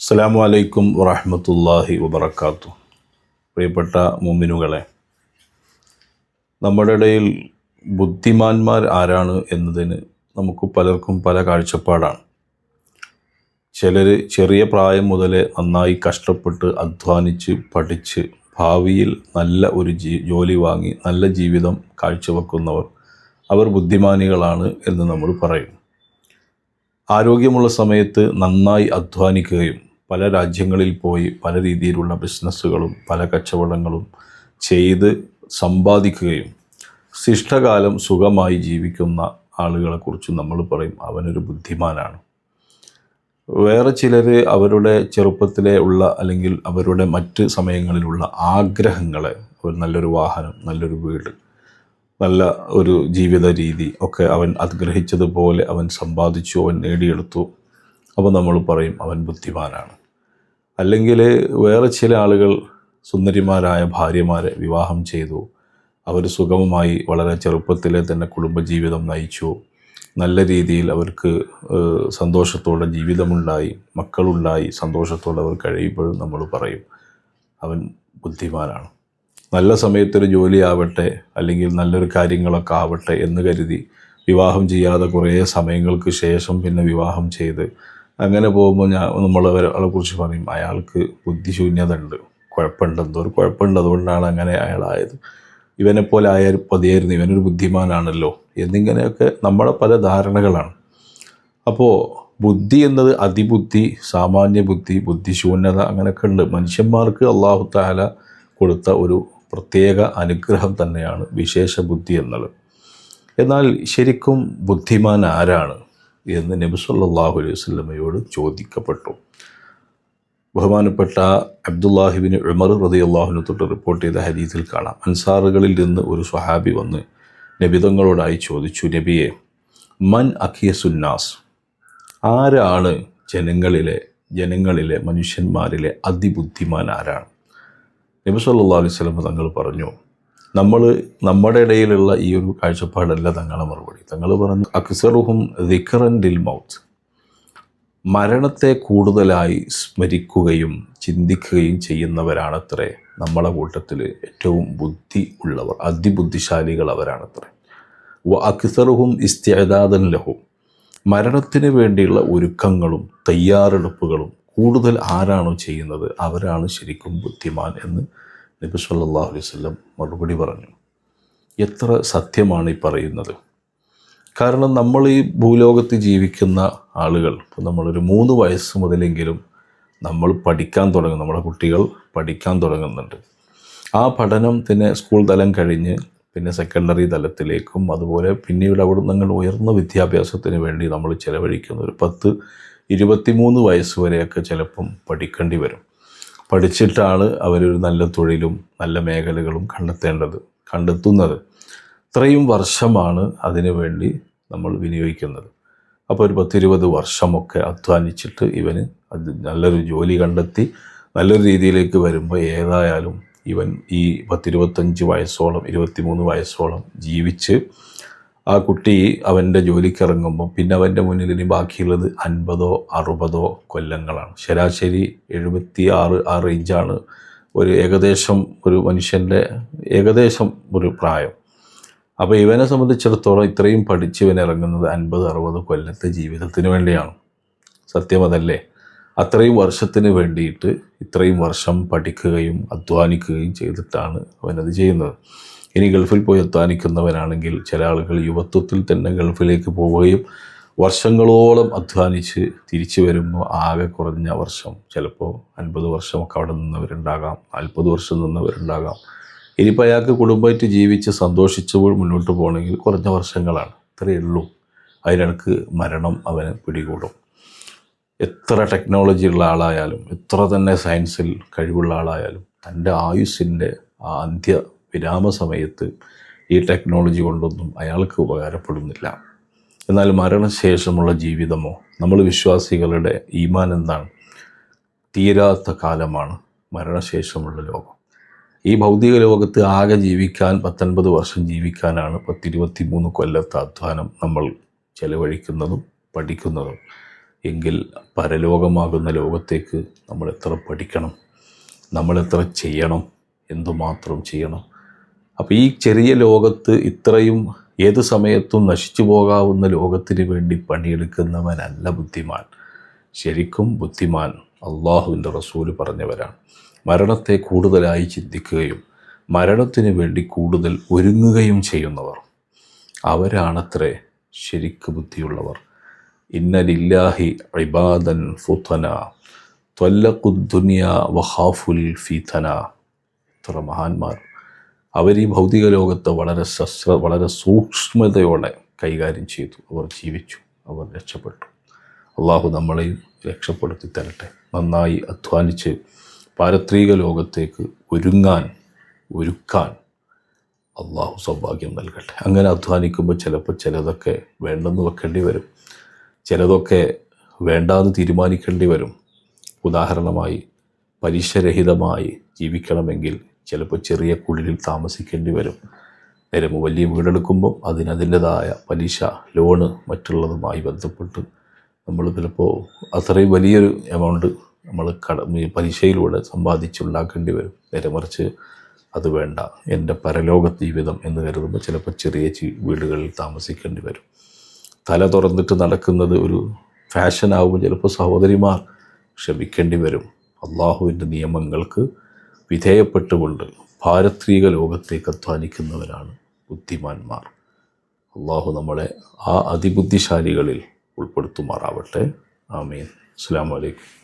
അസ്സാം വലൈക്കും വറഹമത്തല്ലാഹി വബർക്കാത്തു പ്രിയപ്പെട്ട മുമിനുകളെ നമ്മുടെ ഇടയിൽ ബുദ്ധിമാന്മാർ ആരാണ് എന്നതിന് നമുക്ക് പലർക്കും പല കാഴ്ചപ്പാടാണ്. ചിലർ ചെറിയ പ്രായം മുതലേ നന്നായി കഷ്ടപ്പെട്ട് അധ്വാനിച്ച് പഠിച്ച് ഭാവിയിൽ നല്ല ഒരു ജീ ജോലി വാങ്ങി നല്ല ജീവിതം കാഴ്ചവെക്കുന്നവർ അവർ ബുദ്ധിമാനികളാണ് എന്ന് നമ്മൾ പറയും. ആരോഗ്യമുള്ള സമയത്ത് നന്നായി അധ്വാനിക്കുകയും പല രാജ്യങ്ങളിൽ പോയി പല രീതിയിലുള്ള ബിസിനസ്സുകളും പല കച്ചവടങ്ങളും ചെയ്ത് സമ്പാദിക്കുകയും ശിഷ്ടകാലം സുഖമായി ജീവിക്കുന്ന ആളുകളെക്കുറിച്ച് നമ്മൾ പറയും. അവനൊരു ബുദ്ധിമാനാണ്. വേറെ ചിലർ അവരുടെ ചെറുപ്പത്തിലെ ഉള്ള അല്ലെങ്കിൽ അവരുടെ മറ്റ് സമയങ്ങളിലുള്ള ആഗ്രഹങ്ങളെ ഒരു നല്ലൊരു വാഹനം നല്ലൊരു വീട് നല്ല ഒരു ജീവിത രീതി ഒക്കെ അവൻ ആഗ്രഹിച്ചതുപോലെ അവൻ സമ്പാദിച്ചു അവൻ നേടിയെടുത്തു. അപ്പോൾ നമ്മൾ പറയും അവൻ ബുദ്ധിമാനാണ്. അല്ലെങ്കിൽ വേറെ ചില ആളുകൾ സുന്ദരിമാരായ ഭാര്യമാരെ വിവാഹം ചെയ്തു. അവർ സുഗമമായി വളരെ ചെറുപ്പത്തിലെ തന്നെ കുടുംബജീവിതം നയിച്ചു. നല്ല രീതിയിൽ അവർക്ക് സന്തോഷത്തോടെ ജീവിതമുണ്ടായി മക്കളുണ്ടായി സന്തോഷത്തോടെ അവർ കഴിയുമ്പോഴും നമ്മൾ പറയും അവൻ ബുദ്ധിമാനാണ്. നല്ല സമയത്തൊരു ജോലി ആവട്ടെ അല്ലെങ്കിൽ നല്ലൊരു കാര്യങ്ങളൊക്കെ ആവട്ടെ എന്ന് കരുതി വിവാഹം ചെയ്യാതെ കുറേ സമയങ്ങൾക്ക് ശേഷം പിന്നെ വിവാഹം ചെയ്ത് അങ്ങനെ പോകുമ്പോൾ ഞാൻ നമ്മൾ ഒരാളെ കുറിച്ച് പറയും അയാൾക്ക് ബുദ്ധിശൂന്യത ഉണ്ട് കുഴപ്പമുണ്ട് എന്തോ ഒരു കുഴപ്പമുണ്ട് അതുകൊണ്ടാണ് അങ്ങനെ അയാളായത്. ഇവനെപ്പോലെ ആയാൽ പതിയായിരുന്നു ഇവനൊരു ബുദ്ധിമാനാണല്ലോ എന്നിങ്ങനെയൊക്കെ നമ്മുടെ പല ധാരണകളാണ്. അപ്പോൾ ബുദ്ധി എന്നത് അതിബുദ്ധി സാമാന്യ ബുദ്ധി ബുദ്ധിശൂന്യത അങ്ങനെയൊക്കെ ഉണ്ട്. മനുഷ്യന്മാർക്ക് അള്ളാഹു താല കൊടുത്ത ഒരു പ്രത്യേക അനുഗ്രഹം തന്നെയാണ് വിശേഷ ബുദ്ധി എന്നത്. എന്നാൽ ശരിക്കും ബുദ്ധിമാൻ ആരാണ് എന്ന് നബി സല്ലല്ലാഹു അലൈഹി വസല്ലമയോട് ചോദിക്കപ്പെട്ടു. ബഹുമാനപ്പെട്ട അബ്ദുല്ലാഹിബിന് ഉമർ റതി അള്ളാഹുവിനെ തൊട്ട് റിപ്പോർട്ട് ചെയ്ത ഹദീസിൽ കാണാം. അൻസാറുകളിൽ നിന്ന് ഒരു സ്വഹാബി വന്ന് നബിതങ്ങളോടായി ചോദിച്ചു നബിയെ മൻ അഖിയസുന്നാസ് ആരാണ് ജനങ്ങളിലെ ജനങ്ങളിലെ മനുഷ്യന്മാരിലെ അതിബുദ്ധിമാൻ ആരാണ്? നബി സല്ലല്ലാഹു അലൈഹി വസല്ലം തങ്ങൾ പറഞ്ഞു നമ്മൾ നമ്മുടെ ഇടയിലുള്ള ഈ ഒരു കാഴ്ചപ്പാടല്ല തങ്ങളെ മറുപടി. തങ്ങൾ പറഞ്ഞു അക്സറുഹും ദിഖറൻ ഡിൽ മൗത്ത്. മരണത്തെ കൂടുതലായി സ്മരിക്കുകയും ചിന്തിക്കുകയും ചെയ്യുന്നവരാണത്രേ നമ്മളെ കൂട്ടത്തിൽ ഏറ്റവും ബുദ്ധി ഉള്ളവർ അതിബുദ്ധിശാലികൾ അവരാണത്രേ. വ അക്സറുഹും ഇസ്തിയദാദൻ ലഹും. മരണത്തിന് വേണ്ടിയുള്ള ഒരുക്കങ്ങളും തയ്യാറെടുപ്പുകളും കൂടുതൽ ആരാണോ ചെയ്യുന്നത് അവരാണ് ശരിക്കും ബുദ്ധിമാൻ എന്ന് നബി സല്ലാ അലൈഹി വസല്ലം മറുപടി പറഞ്ഞു. എത്ര സത്യമാണ് ഈ പറയുന്നത്? കാരണം നമ്മൾ ഈ ഭൂലോകത്ത് ജീവിക്കുന്ന ആളുകൾ ഇപ്പോൾ നമ്മളൊരു മൂന്ന് വയസ്സ് മുതലെങ്കിലും നമ്മൾ പഠിക്കാൻ തുടങ്ങും നമ്മുടെ കുട്ടികൾ പഠിക്കാൻ തുടങ്ങുന്നുണ്ട്. ആ പഠനം പിന്നെ സ്കൂൾ തലം കഴിഞ്ഞ് പിന്നെ സെക്കൻഡറി തലത്തിലേക്കും അതുപോലെ പിന്നീട് അവിടെ നിങ്ങൾ ഉയർന്ന വിദ്യാഭ്യാസത്തിന് വേണ്ടി നമ്മൾ ചിലവഴിക്കുന്ന ഒരു പത്ത് ഇരുപത്തിമൂന്ന് വയസ്സ് വരെയൊക്കെ ചിലപ്പം പഠിക്കേണ്ടി വരും. പഠിച്ചിട്ടാണ് അവരൊരു നല്ല തൊഴിലും നല്ല മേഖലകളും കണ്ടെത്തേണ്ടത് കണ്ടെത്തുന്നത്. ഇത്രയും വർഷമാണ് അതിനു വേണ്ടി നമ്മൾ വിനിയോഗിക്കുന്നത്. അപ്പോൾ ഒരു പത്തിരുപത് വർഷമൊക്കെ അധ്വാനിച്ചിട്ട് ഇവന് അത് നല്ലൊരു ജോലി കണ്ടെത്തി നല്ലൊരു രീതിയിലേക്ക് വരുമ്പോൾ ഏതായാലും ഇവൻ ഈ പത്തിരുപത്തഞ്ച് വയസ്സോളം ഇരുപത്തിമൂന്ന് വയസ്സോളം ജീവിച്ച് ആ കുട്ടി അവന്റെ ജോലിക്ക് ഇറങ്ങുമ്പോൾ പിന്നെ അവന്റെ മുന്നിൽ ഇനി ബാക്കിയുള്ളത് അൻപതോ അറുപതോ കൊല്ലങ്ങളാണ്. ശരാശരി എഴുപത്തി ആറ് ആ റേഞ്ചാണ് ഒരു ഏകദേശം ഒരു മനുഷ്യന്റെ ഏകദേശം ഒരു പ്രായം. അപ്പോൾ ഇവനെ സംബന്ധിച്ചിടത്തോളം ഇത്രയും പഠിച്ച് ഇവൻ ഇറങ്ങുന്നത് അൻപത് അറുപത് കൊല്ലത്തെ ജീവിതത്തിന് വേണ്ടിയാണ്. സത്യം അതല്ലേ? അത്രയും വർഷത്തിന് വേണ്ടിയിട്ട് ഇത്രയും വർഷം പഠിക്കുകയും അധ്വാനിക്കുകയും ചെയ്തിട്ടാണ് അവനത് ചെയ്യുന്നത്. ഇനി ഗൾഫിൽ പോയി അധ്വാനിക്കുന്നവനാണെങ്കിൽ ചില ആളുകൾ യുവത്വത്തിൽ തന്നെ ഗൾഫിലേക്ക് പോവുകയും വർഷങ്ങളോളം അധ്വാനിച്ച് തിരിച്ചു വരുമ്പോൾ ആകെ കുറഞ്ഞ വർഷം ചിലപ്പോൾ അൻപത് വർഷമൊക്കെ അവിടെ നിന്നവരുണ്ടാകാം നാൽപ്പത് വർഷം നിന്നവരുണ്ടാകാം. ഇനിയിപ്പോൾ അയാൾക്ക് കുടുംബമായിട്ട് ജീവിച്ച് സന്തോഷിച്ചപ്പോൾ മുന്നോട്ട് പോകണമെങ്കിൽ കുറഞ്ഞ വർഷങ്ങളാണ്. ഇത്രയേ ഉള്ളൂ. അതിനിടക്ക് മരണം അവനെ പിടികൂടും. എത്ര ടെക്നോളജി ഉള്ള ആളായാലും എത്ര തന്നെ സയൻസിൽ കഴിവുള്ള ആളായാലും തന്റെ ആയുസ്സിന്റെ ആ അന്ത്യ വിരാമ സമയത്ത് ഈ ടെക്നോളജി കൊണ്ടൊന്നും അയാൾക്ക് ഉപകാരപ്പെടുന്നില്ല. എന്നാൽ മരണശേഷമുള്ള ജീവിതമോ നമ്മൾ വിശ്വാസികളുടെ ഈമാൻ എന്താണ്? തീരാത്ത കാലമാണ് മരണശേഷമുള്ള ലോകം. ഈ ഭൗതിക ലോകത്ത് ആകെ ജീവിക്കാൻ പത്തൊൻപത് വർഷം ജീവിക്കാനാണ് പത്തിരുപത്തി മൂന്ന് കൊല്ലത്തെ അധ്വാനം നമ്മൾ ചെലവഴിക്കുന്നതും പഠിക്കുന്നതും. എങ്കിൽ പരലോകമാകുന്ന ലോകത്തേക്ക് നമ്മൾ എത്ര പഠിക്കണം? നമ്മളെത്ര ചെയ്യണം? എന്തുമാത്രം ചെയ്യണം? അപ്പോൾ ഈ ചെറിയ ലോകത്ത് ഇത്രയും ഏത് സമയത്തും നശിച്ചു പോകാവുന്ന ലോകത്തിന് വേണ്ടി പണിയെടുക്കുന്നവനല്ല ബുദ്ധിമാൻ. ശരിക്കും ബുദ്ധിമാൻ അള്ളാഹുവിന്റെ റസൂൽ പറഞ്ഞവരാണ്. മരണത്തെ കൂടുതലായി ചിന്തിക്കുകയും മരണത്തിന് വേണ്ടി കൂടുതൽ ഒരുങ്ങുകയും ചെയ്യുന്നവർ. അവരാണത്രേ ശരിക്ക് ബുദ്ധിയുള്ളവർ. ഇന്നലില്ലാഹി ഇബാദൻ ഫുത്തന ത്വല്ലഖുദ്ദുനിയ വഹാഫുൽ ഫീത്തന ഇത്ര മഹാന്മാർ. അവർ ഈ ഭൗതിക ലോകത്ത് വളരെ ശസ്ത്ര വളരെ സൂക്ഷ്മതയോടെ കൈകാര്യം ചെയ്തു. അവർ ജീവിച്ചു. അവർ രക്ഷപ്പെട്ടു. അള്ളാഹു നമ്മളെയും രക്ഷപ്പെടുത്തി തരട്ടെ. നന്നായി അധ്വാനിച്ച് പാരത്രിക ലോകത്തേക്ക് ഒരുങ്ങാൻ ഒരുക്കാൻ അള്ളാഹു സൗഭാഗ്യം നൽകട്ടെ. അങ്ങനെ അധ്വാനിക്കുമ്പോൾ ചിലപ്പോൾ ചിലതൊക്കെ വേണ്ടെന്ന് വെക്കേണ്ടി വരും. ചിലതൊക്കെ വേണ്ടാന്ന് തീരുമാനിക്കേണ്ടി വരും. ഉദാഹരണമായി പലിശരഹിതമായി ജീവിക്കണമെങ്കിൽ ചിലപ്പോൾ ചെറിയ കുടിലിൽ താമസിക്കേണ്ടി വരും. നേരെ വലിയ വീടെടുക്കുമ്പോൾ അതിനതിന്റെതായ പലിശ ലോണ് മറ്റുള്ളതുമായി ബന്ധപ്പെട്ട് നമ്മൾ ചിലപ്പോൾ അത്രയും വലിയൊരു എമൗണ്ട് നമ്മൾ കട പലിശയിലൂടെ സമ്പാദിച്ചുണ്ടാക്കേണ്ടി വരും. നേരെ മറിച്ച് അത് വേണ്ട. എന്റെ പരലോക ജീവിതം എന്ന് കരുതുമ്പോൾ ചിലപ്പോൾ ചെറിയ വീടുകളിൽ താമസിക്കേണ്ടി വരും. തല തുറന്നിട്ട് നടക്കുന്നത് ഒരു ഫാഷനാകുമ്പോൾ ചിലപ്പോൾ സഹോദരിമാർ ക്ഷമിക്കേണ്ടി വരും. അള്ളാഹുവിന്റെ നിയമങ്ങൾക്ക് വിധേയപ്പെട്ടുകൊണ്ട് പാരത്രിക ലോകത്തേക്ക് അധ്വാനിക്കുന്നവരാണ് ബുദ്ധിമാന്മാർ. അള്ളാഹു നമ്മളെ ആ അതിബുദ്ധിശാലികളിൽ ഉൾപ്പെടുത്തുമാറാവട്ടെ. ആമീൻ. അസ്സാം വലൈക്കും